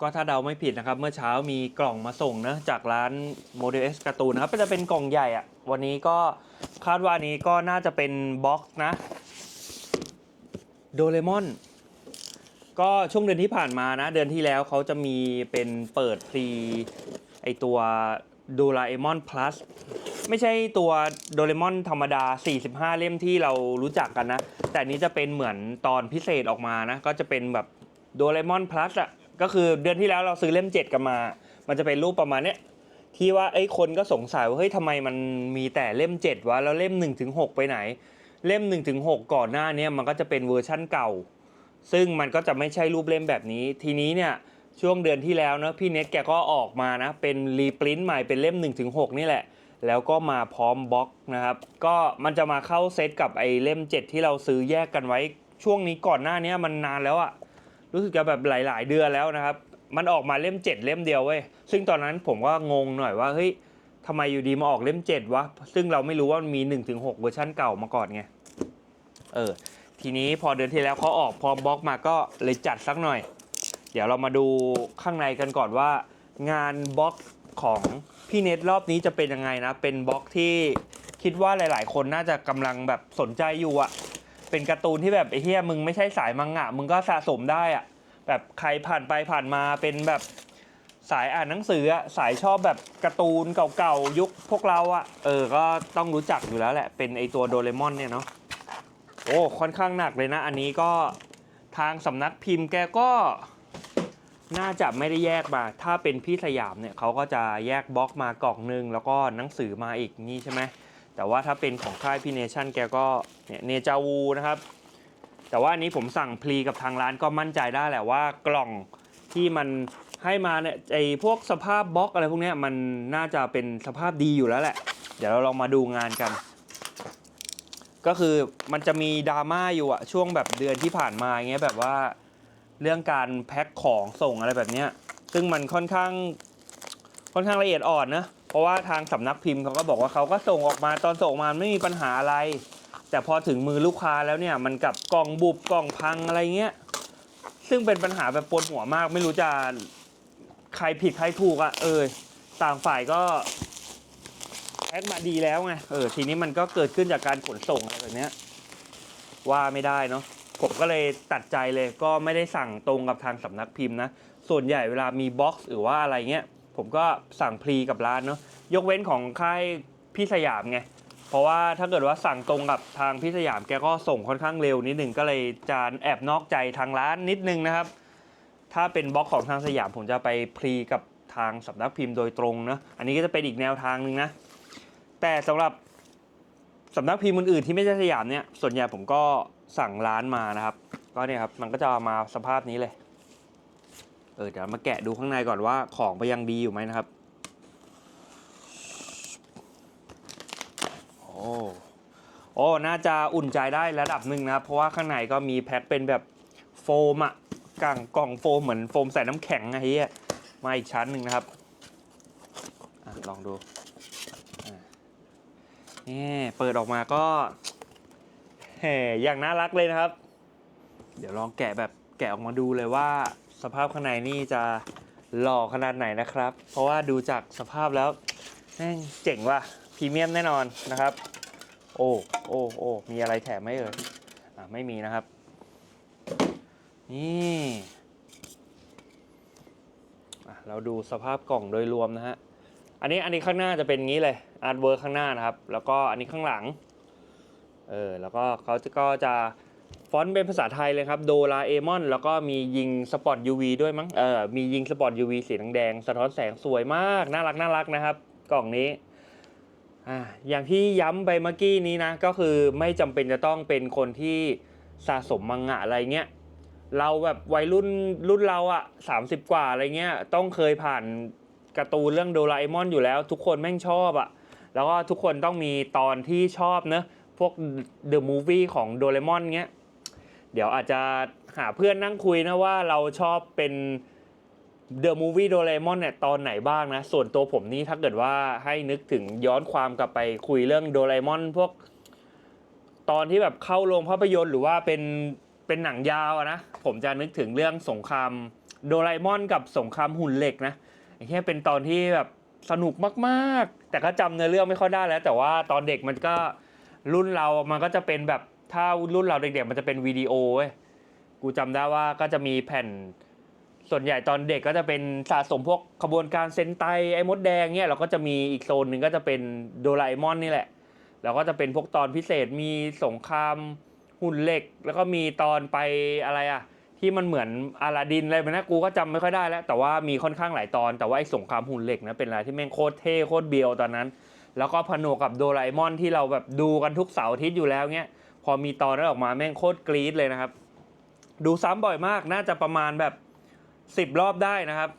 ก็ถ้าเดาไม่ผิดนะครับ เมื่อเช้ามีกล่องมาส่งนะจากร้านโมเดล X การ์ตูนนะครับก็จะเป็นกล่องใหญ่อะวันนี้ก็คาดว่านี้ก็น่าจะเป็นบ็อกซ์นะโดเรมอนก็ช่วงเดือนที่ผ่านมานะ เดือนที่แล้วเขาจะมีเป็นเปิดพรีไอตัวโดราเอมอน plus ไม่ใช่ตัวโดเรมอนธรรมดา 45 เล่มที่เรารู้จักกันนะ แต่นี้จะเป็นเหมือนตอนพิเศษออกมานะ ก็จะเป็นแบบโดเรมอน plus อะ ก็คือเดือนที่แล้วเราซื้อเล่ม7กันมา มันจะเป็นรูปประมาณเนี้ยที่ว่าไอ้คนก็สงสัยว่าเฮ้ยทำไมมันมีแต่เล่ม7วะแล้วเล่ม1-6ไปไหน เล่ม1-6ก่อนหน้านี้มันก็จะเป็นเวอร์ชั่นเก่า ซึ่งมันก็จะไม่ใช่รูปเล่มแบบนี้ ทีนี้เนี่ยช่วงเดือนที่แล้วเนอะพี่เน็ตแกก็ออกมานะเป็นรีปรินต์ใหม่เป็นเล่ม 1-6 นี่แหละ แล้วก็มาพร้อมบล็อกนะครับ ก็มันจะมาเข้าเซตกับไอ้เล่ม 7 ที่เราซื้อแยกกันไว้ ช่วงนี้ก่อนหน้านี้มันนานแล้วอะ รู้สึกจะแบบหลาย ๆ เดือนแล้วนะครับ มันออกมาเล่ม 7 เล่มเดียวเว้ยซึ่งตอนนั้นผมก็งงหน่อยว่าเฮ้ยทำไมอยู่ดีมาออกเล่ม 7 วะ ซึ่งเราไม่รู้ว่ามันมี 1-6 เวอร์ชันเก่ามาก่อนไงเออทีนี้พอเดือนที่แล้วเขาออกพร้อมบล็อกมาก็เลยจัดสักหน่อย เดี๋ยวเรามาดูข้างในกันก่อนว่า งานบล็อกของพี่เน็ตรอบนี้จะเป็นยังไงนะ เป็นบล็อกที่คิดว่าหลาย ๆ คนน่าจะกำลังแบบสนใจอยู่อะเป็นการ์ตูนที่แบบไอ้เฮียมึงไม่ใช่สายมังงะ มึงก็สะสมได้อะ แบบใครผ่านไปผ่านมาเป็นแบบสายอ่านหนังสืออะสายชอบแบบการ์ตูนเก่าๆยุคพวกเราอะเออก็ต้องรู้จักอยู่แล้วแหละ เป็นไอตัวโดเรมอนเนี่ยเนาะโอ้ค่อนข้างหนักเลยนะ อันนี้ก็ทางสำนักพิมพ์แกก็น่าจะไม่ได้แยกมา ถ้าเป็นพี่สยามเนี่ยเขาก็จะแยกบล็อกมากล่องหนึง แล้วก็หนังสือมาอีกนี่ใช่ไหมแต่ว่าถ้าเป็นของค่ายพี่เนชั่นแกก็เนี่ยเนจาวูนะครับ แต่ว่าอันนี้ผมสั่งพรีกับทางร้านก็มั่นใจได้แหละว่ากล่องที่มันให้มาเนี่ยไอพวกสภาพบล็อกอะไรพวกนี้มันน่าจะเป็นสภาพดีอยู่แล้วแหละ เดี๋ยวเราลองมาดูงานกัน ก็คือมันจะมีดราม่าอยู่อะช่วงแบบเดือนที่ผ่านมาเงี้ยแบบว่าเรื่องการแพ็คของส่งอะไรแบบเนี้ยซึ่งมันค่อนข้างค่อนข้างละเอียดอ่อนนะเพราะว่าทางสำนักพิมพ์เขาก็บอกว่าเขาก็ส่งออกมาตอนส่งมาไม่มีปัญหาอะไร แต่พอถึงมือลูกค้าแล้วเนี่ยมันกลับกล่องบุบกล่องพังอะไรเงี้ย ซึ่งเป็นปัญหาแบบปวดหัวมาก ไม่รู้จะใครผิดใครถูกอะเออต่างฝ่ายก็แพ็คมาดีแล้วไงเออทีนี้มันก็เกิดขึ้นจากการขนส่งอะไรแบบเนี้ยว่าไม่ได้เนาะผมก็เลยตัดใจเลยก็ไม่ได้สั่งตรงกับทางสำนักพิมพ์นะ ส่วนใหญ่เวลามีบ็อกซ์หรือว่าอะไรเงี้ย ผมก็สั่งพรีกับร้านเนาะยกเว้นของค่ายพี่สยามไง เพราะว่าถ้าเกิดว่าสั่งตรงกับทางพี่สยามแกก็ส่งค่อนข้างเร็วนิดหนึ่งก็เลยจะแอบนอกใจทางร้านนิดนึงนะครับ ถ้าเป็นบล็อกของทางสยามผมจะไปพรีกับทางสำนักพิมพ์โดยตรงนะอันนี้ก็จะเป็นอีกแนวทางหนึ่งนะแต่สำหรับสำนักพิมพ์อื่นๆที่ไม่ใช่สยามเนี่ยส่วนใหญ่ผมก็สั่งร้านมานะครับ ก็เนี่ยครับมันก็จะมาสภาพนี้เลยเออเดี๋ยวมาแกะดูข้างในก่อนว่าของไปยังดีอยู่ไหมนะครับ โอ้โอ้น่าจะอุ่นใจได้ระดับหนึ่งนะครับเพราะว่าข้างในก็มีแพ็คเป็นแบบโฟมอะกล่องกล่องโฟมเหมือนโฟมใส่น้ำแข็งไงเฮียมาอีกชั้นหนึ่งนะครับอลองดูนี่เปิดออกมาก็แหมอย่างน่ารักเลยนะครับ เดี๋ยวลองแกะแบบแกะออกมาดูเลยว่าสภาพข้างในนี่จะหล่อขนาดไหนนะครับ เพราะว่าดูจากสภาพแล้วแม่งเจ๋งว่ะพรีเมียมแน่นอนนะครับ โอ้โอ้โอ้มีอะไรแถมไหมเอ่ยอะไม่มีนะครับ นี่เราดูสภาพกล่องโดยรวมนะฮะ อันนี้อันนี้ข้างหน้าจะเป็นงี้เลยอาร์ตเวิร์ข้างหน้านะครับ แล้วก็อันนี้ข้างหลัง เออ แล้วก็เขาจะก็จะฟอนต์เป็นภาษาไทยเลยครับโดราเอมอนแล้วก็มียิงสปอต UV ด้วยมั้ง เออ มียิงสปอต UV สีแดงสะท้อนแสงสวยมาก น่ารักน่ารักนะครับ กล่องนี้ อ่าอย่างที่ย้ำไปเมื่อกี้นี้นะ ก็คือไม่จำเป็นจะต้องเป็นคนที่สะสมมังงะอะไรเงี้ยเราแบบวัยรุ่นรุ่นเราอะสามสิบกว่าอะไรเงี้ยต้องเคยผ่านการ์ตูนเรื่องโดราเอมอนอยู่แล้ว ทุกคนแม่งชอบอะแล้วก็ทุกคนต้องมีตอนที่ชอบเนอะพวกเดอะมูฟวี่ของโดราเอมอนเงี้ยเดี๋ยวอาจจะหาเพื่อนนั่งคุยนะว่าเราชอบเป็น เดอะมูฟวี่โดเอมอนเนี่ยตอนไหนบ้างนะ ส่วนตัวผมนี่ถ้าเกิดว่าให้นึกถึงย้อนความกลับไปคุยเรื่องโดเอมอนพวก ตอนที่แบบเข้าโรงภาพยนตร์หรือว่าเป็นเป็นหนังยาวนะ ผมจะนึกถึงเรื่องสงครามโดเอมอนกับสงครามหุ่นเหล็กนะอ้แค่เป็นตอนที่แบบสนุกมากๆ แต่ก็จำเนื้อเรื่องไม่ค่อยได้แล้ว แต่ว่าตอนเด็กมันก็รุ่นเรามันก็จะเป็นแบบถ้ารุ่นเราเด็กๆ มันจะเป็นวิดีโอเว้ยกูจำได้ว่าก็จะมีแผ่น ส่วนใหญ่ตอนเด็กก็จะเป็นสะสมพวกขบวนการเซนไตไอ้มดแดงเนี่ยเราก็จะมีอีกโซนหนึ่งก็จะเป็นโดราเอมอนนี่แหละ แล้วก็จะเป็นพวกตอนพิเศษมีสงครามหุ่นเหล็ก แล้วก็มีตอนไปอะไรอะที่มันเหมือนอาลาดินอะไรแบบนั้กูก็จำไม่ค่อยได้แล้ว แต่ว่ามีค่อนข้างหลายตอน แต่ว่าไอ้สงครามหุ่นเหล็กนะเป็นอะไรที่แม่งโคตรเท่โคตรเบียวตอนนั้น แล้วก็ผนวกกับโดราเอมอนที่เราแบบดูกันทุกเสาร์อาทิตย์อยู่แล้วเนี้ยพอมีตอนนั้นออกมาแม่งโคตรกรี๊ดเลยนะครับ ดูซ้ำบ่อยมากน่าจะประมาณแบบ สิบรอบได้นะครับ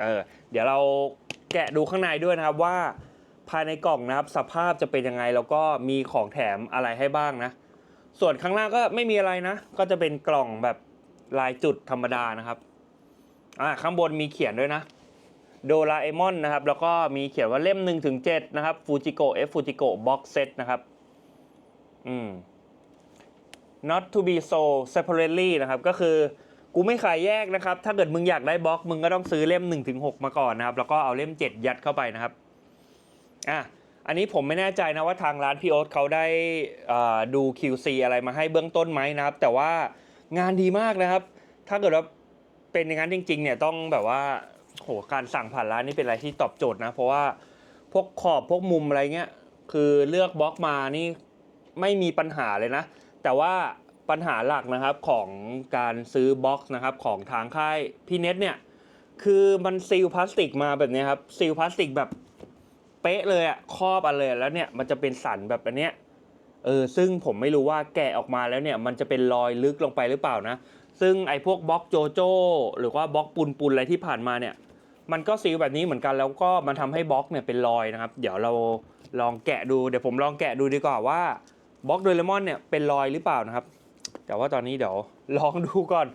เออเดี๋ยวเราแกะดูข้างในด้วยนะครับว่าภายในกล่องนะครับ สภาพจะเป็นยังไงแล้วก็มีของแถมอะไรให้บ้างนะ ส่วนข้างล่างก็ไม่มีอะไรนะ ก็จะเป็นกล่องแบบลายจุดธรรมดานะครับอ่าข้างบนมีเขียนด้วยนะโดราเอมอนนะครับ แล้วก็มีเขียนว่าเล่ม1ถึง7นะครับฟูจิโกะ F ฟูจิโกะบ็อกเซตนะครับอืม not to be so separately นะครับ ก็คือ กูไม่ขายแยกนะครับ ถ้าเกิดมึงอยากได้บล็อกมึงก็ต้องซื้อเล่ม1ถึง6มาก่อนนะครับ แล้วก็เอาเล่ม 7 ยัดเข้าไปนะครับ อะ อันนี้ผมไม่แน่ใจนะว่าทางร้านพี่โอ๊ตเขาได้ดู QC อะไรมาให้เบื้องต้นไหมนะครับ แต่ว่างานดีมากนะครับ ถ้าเกิดว่าเป็นอย่างนั้นจริง ๆ เนี่ยต้องแบบว่าโหการสั่งผ่านร้านนี่เป็นอะไรที่ตอบโจทย์นะ เพราะว่าพวกขอบพวกมุมอะไรเงี้ยคือเลือกบล็อกมานี่ไม่มีปัญหาเลยนะ แต่ว่า ปัญหาหลักนะครับของการซื้อบ็อกซ์นะครับของทางค่ายพี่เน็ตเนี่ยคือมันซีลพลาสติกมาแบบนี้ครับซีลพลาสติกแบบเป๊ะเลยอะครอบอันเลยแล้วเนี่ยมันจะเป็นสันแบบอันเนี้ยเออซึ่งผมไม่รู้ว่าแกะออกมาแล้วเนี่ยมันจะเป็นรอยลึกลงไปหรือเปล่านะ ซึ่งไอ้พวกบล็อกโจโจ้หรือว่าบล็อกปุนปุนอะไรที่ผ่านมาเนี่ย มันก็ซีลแบบนี้เหมือนกันแล้วก็มันทำให้บล็อกเนี่ยเป็นรอยนะครับ เดี๋ยวเราลองแกะดูเดี๋ยวผมลองแกะดูดีกว่าว่าบล็อกโดเรมอนเนี่ยเป็นรอยหรือเปล่านะครับ แต่ว่าตอนนี้เดี๋ยวลองดูก่อน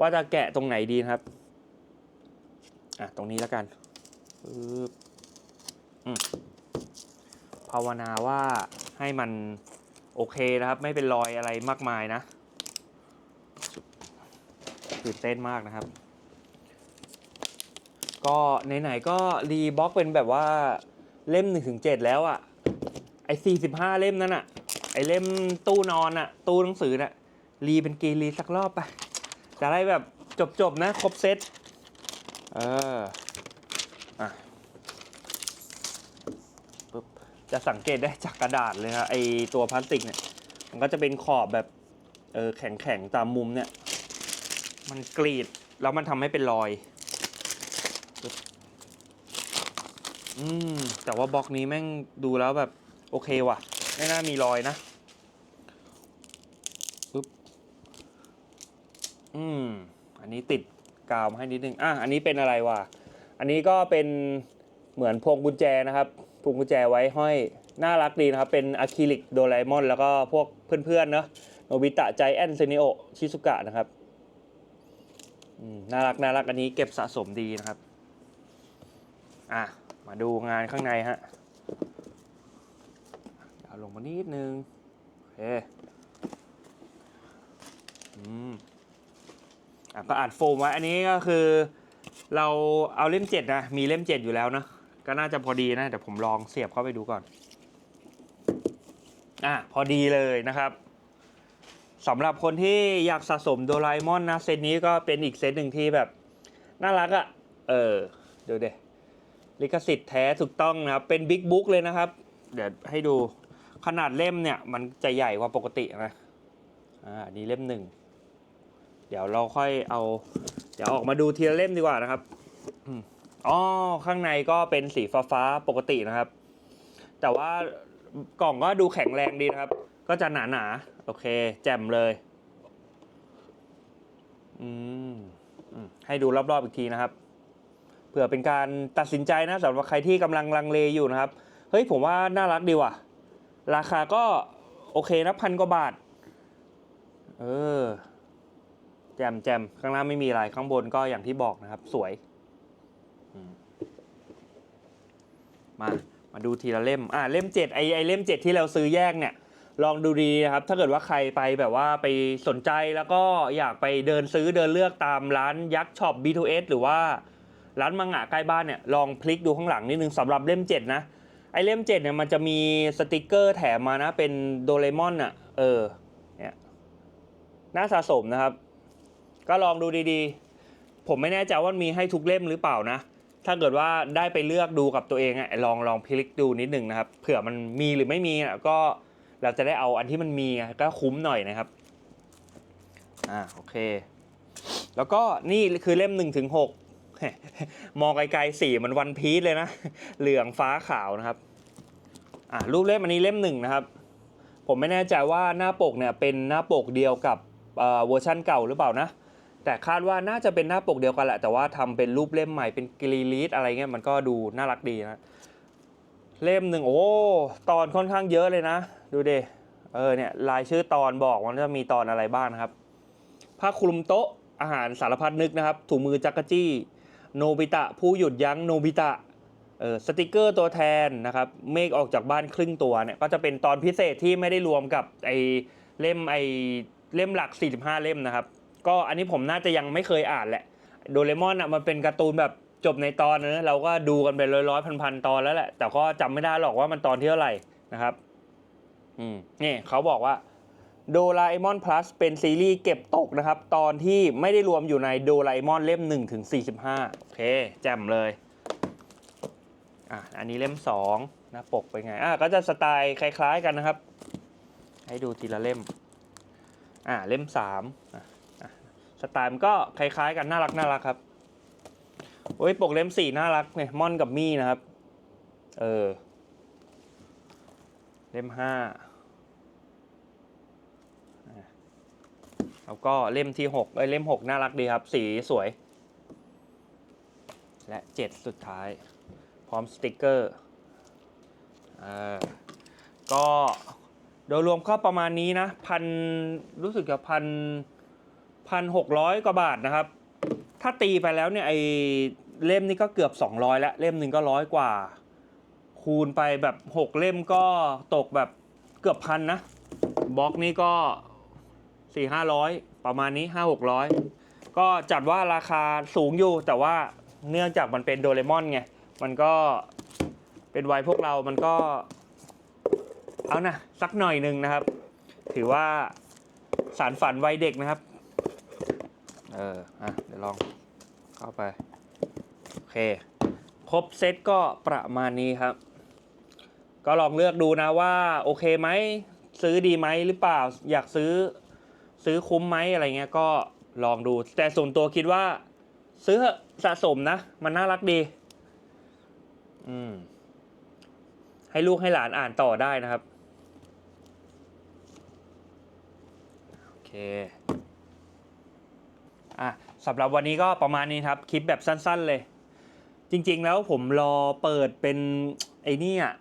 ว่าจะแกะตรงไหนดีครับ อะ ตรงนี้แล้วกันอืมภาวนาว่าให้มันโอเคนะครับ ไม่เป็นรอยอะไรมากมายนะตื่นเต้นมากนะครับ ก็ไหนๆก็รีบล็อกเป็นแบบว่าเล่ม1นถึงเแล้วอะ่ะ ไอ้สี่สิบห้าเล่มนั้นอะ่ะ ไอ้เล่มตู้นอนอะ่ะ ตู้หนังสือน่ะ รีเป็นกรีรีสักรอบไปจะได้แบบจบๆนะ ครบเซตเอออะปึ๊บจะสังเกตได้จากกระดาษเลยครับไอตัวพลาสติกเนี่ย มันก็จะเป็นขอบแบบเออแข็งๆตามมุมเนี่ย มันกรีดแล้วมันทำให้เป็นรอยอืมแต่ว่าบล็อกนี้แม่งดูแล้วแบบ โอเคว่ะ ไม่น่ามีรอยนะ อืม อันนี้ติดกาวมาให้นิดนึง อะ อันนี้เป็นอะไรวะ อันนี้ก็เป็นเหมือนพวงกุญแจนะครับ พวงกุญแจไว้ห้อย น่ารักดีนะครับ เป็นอะคริลิกโดราเอมอน แล้วก็พวกเพื่อนๆเนอะโนบิตะใจแอนเซนิโอ ชิซุกะนะครับอืมน่ารักน่ารักอันนี้เก็บสะสมดีนะครับ อะ มาดูงานข้างในฮะ เอาลงมานิดนึง โอเค อืม อะ ก็อัดโฟมไว้ อันนี้ก็คือ เราเอาเล่มเจ็ดนะ มีเล่มเจ็ดอยู่แล้วนะ ก็น่าจะพอดีนะ เดี๋ยวผมลองเสียบเข้าไปดูก่อน อะ พอดีเลยนะครับสำหรับคนที่อยากสะสมโดราเอมอนนะเซตนี้ก็เป็นอีกเซตหนึ่งที่แบบ น่ารักอะ่ะ เออดูเดลิขสิทธิ์แท้ถูกต้องนะครับ เป็นบิ๊กบุ๊กเลยนะครับ เดี๋ยวให้ดูขนาดเล่มเนี่ย มันจะใหญ่กว่าปกตินะอ่านนี้เล่มหนึ่ง เดี๋ยวเราค่อยเอา เดี๋ยวออกมาดูทีละเล่มดีกว่านะครับอ๋อข้างในก็เป็นสีฟ้าฟ้าๆปกตินะครับ แต่ว่ากล่องก็ดูแข็งแรงดีนะครับ ก็จะหนาหนาๆโอเค แจ่มเลย อืมให้ดูรอบๆอีกทีนะครับเผื่อเป็นการตัดสินใจนะสำหรับใครที่กำลังลังเลอยู่นะครับ เฮ้ยผมว่าน่ารักดีว่ะ ราคาก็โอเคนะพันกว่าบาท เออ แจมแจมข้างล่างไม่มีอะไรข้างบนก็อย่างที่บอกนะครับ สวยมามาดูทีละเล่ม อ่าเล่มเจ็ดไอไอเล่มเจ็ดที่เราซื้อแยกเนี่ย ลองดูดีนะครับ ถ้าเกิดว่าใครไปแบบว่าไปสนใจแล้วก็อยากไปเดินซื้อเดินเลือกตามร้านยักษ์ช็อป B2S หรือว่าร้านมังงะใกล้บ้านเนี่ยลองพลิกดูข้างหลังนิดนึงสำหรับเล่ม 7 นะ ไอเล่ม 7 เนี่ยมันจะมีสติกเกอร์แถมมานะ เป็นโดเรมอนอะ เออเนี่ยน่าสะสมนะครับ ก็ลองดูดีๆ ผมไม่แน่ใจว่ามีให้ทุกเล่มหรือเปล่านะ ถ้าเกิดว่าได้ไปเลือกดูกับตัวเองอะลองลองพลิกดูนิดหนึ่งนะครับ เผื่อมันมีหรือไม่มีอะก็เราจะได้เอาอันที่มันมีก็คุ้มหน่อยนะครับ อ่าโอเค แล้วก็นี่คือเล่มหนึ่งถึงหกมองไกลๆสีมันวันพีซเลยนะ เหลืองฟ้าขาวนะครับ อ่ารูปเล่มอันนี้เล่มหนึ่งนะครับ ผมไม่แน่ใจว่าหน้าปกเนี่ยเป็นหน้าปกเดียวกับเอ่อเวอร์ชั่นเก่าหรือเปล่านะ แต่คาดว่าน่าจะเป็นหน้าปกเดียวกันแหละ แต่ว่าทำเป็นรูปเล่มใหม่เป็นกรีลีสอะไรเงี้ยมันก็ดูน่ารักดีนะ เล่มหนึ่งโอ้ตอนค่อนข้างเยอะเลยนะ ดูดิเออเนี่ยรายชื่อตอนบอกว่าจะมีตอนอะไรบ้างนะครับผ้าคลุมโต๊ะอาหารสารพัดนึกนะครับ ถุงมือจักรจี้ โนบิตะ ผู้หยุดยั้งโนบิตะเออสติกเกอร์ตัวแทนนะครับ เมฆออกจากบ้านครึ่งตัวเนี่ยก็จะเป็นตอนพิเศษที่ไม่ได้รวมกับไอเล่มไอเล่มหลัก 45 เล่มนะครับ ก็อันนี้ผมน่าจะยังไม่เคยอ่านแหละ โดเรมอนอะมันเป็นการ์ตูนแบบจบในตอนนะเราก็ดูกันไปร้อยร้อยพันพันๆตอนแล้วแหละ แต่ก็จำไม่ได้หรอกว่ามันตอนที่เท่าไหร่นะครับ อืมนี่เขาบอกว่าโดราเอมอน plus เป็นซีรีส์เก็บตกนะครับ ตอนที่ไม่ได้รวมอยู่ในโดราเอมอนเล่ม1ถึง45 โอเค แจ่มเลย อะ อันนี้เล่ม2นะปกเป็นไง อะ ก็จะสไตล์คล้ายๆกันนะครับ ให้ดูทีละเล่ม อะ เล่ม3อะ สไตล์มันก็คล้ายๆกันน่ารักน่ารักครับโอ้ยปกเล่ม4น่ารักเนี่ยมอนกับมี่นะครับ เออ เล่ม5แล้วก็เล่มที่6เอ้ยเล่ม6น่ารักดีครับ สีสวย และ7สุดท้าย พร้อมสติกเกอร์อ่าก็โดยรวมก็ประมาณนี้นะ พันรู้สึกจะพัน พันหกร้อยกว่าบาทนะครับ ถ้าตีไปแล้วเนี่ยไอเล่มนี้ก็เกือบ 200 แล้ว เล่มหนึ่งก็ร้อยกว่า คูณไปแบบ 6 เล่มก็ตกแบบเกือบพันนะ บล็อกนี้ก็สี่ห้าร้อยประมาณนี้ห้าหกร้อยก็จัดว่าราคาสูงอยู่ แต่ว่าเนื่องจากมันเป็นโดเรมอนไง มันก็เป็นวัยพวกเรา มันก็ เอานะสักหน่อยหนึ่งนะครับ ถือว่าสารฝันวัยเด็กนะครับ เออ อะ เดี๋ยวลองเข้าไป โอเค ครบเซตก็ประมาณนี้ครับ ก็ลองเลือกดูนะว่า โอเคไหม ซื้อดีไหมหรือเปล่า อยากซื้อซื้อคุ้มไหมอะไรเงี้ยก็ลองดู แต่ส่วนตัวคิดว่า ซื้อสะสมนะ มันน่ารักดี อืม ให้ลูกให้หลานอ่านต่อได้นะครับ โอเค อะสำหรับวันนี้ก็ประมาณนี้ครับ คลิปแบบสั้นๆเลย จริงๆแล้วผมรอเปิดเป็นไอ้นี่อะ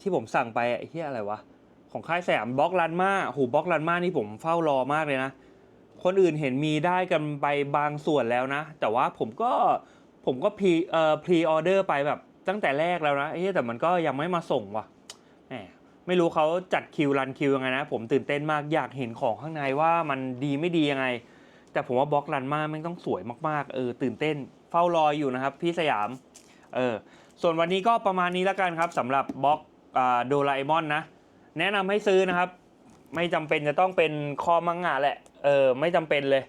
ที่ผมสั่งไปไอ้ที่อะไรวะ ของค่ายแสมบล็อกลันมาหูบล็อกลันมานี่ผมเฝ้ารอมากเลยนะ คนอื่นเห็นมีได้กันไปบางส่วนแล้วนะ แต่ว่าผมก็ผมก็พรีเอ่อพรีออเดอร์ไปแบบตั้งแต่แรกแล้วนะเอ้ยแต่มันก็ยังไม่มาส่งว่ะแหมไม่รู้เขาจัดคิวรันคิวยังไงนะ ผมตื่นเต้นมากอยากเห็นของข้างในว่ามันดีไม่ดียังไง แต่ผมว่าบล็อกลันมาแม่งต้องสวยมากๆ เออ ตื่นเต้น เฝ้ารออยู่นะครับ พี่สยาม เออ ส่วนวันนี้ก็ประมาณนี้แล้วกันครับสำหรับบล็อกอ่าโดราเอมอนนะ แนะนำให้ซื้อนะครับ ไม่จำเป็นจะต้องเป็นคอมังงะแหละ เออ ไม่จำเป็นเลย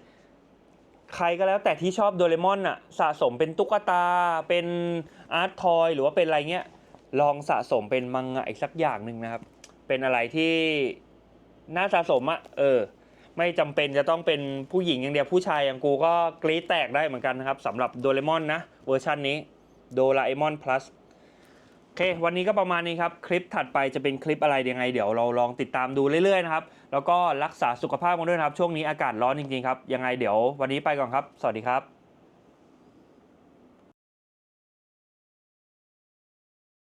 ใครก็แล้วแต่ที่ชอบโดเรมอนอะสะสมเป็นตุ๊กตา เป็นอาร์ตทอยหรือว่าเป็นอะไรเงี้ย ลองสะสมเป็นมังงะอีกสักอย่างหนึ่งนะครับ เป็นอะไรที่น่าสะสมอะเออ ไม่จำเป็นจะต้องเป็นผู้หญิงอย่างเดียวผู้ชายอย่างกูก็กรี๊ดแตกได้เหมือนกันนะครับสำหรับโดเรมอนนะเวอร์ชันนี้โดราเอมอน plus โอเค วันนี้ก็ประมาณนี้ครับ คลิปถัดไปจะเป็นคลิปอะไรยังไง เดี๋ยวเราลองติดตามดูเรื่อยๆนะครับ แล้วก็รักษาสุขภาพกันด้วยนะครับ ช่วงนี้อากาศร้อนจริงๆครับ ยังไงเดี๋ยววันนี้ไปก่อนครับ สวัสดีครับ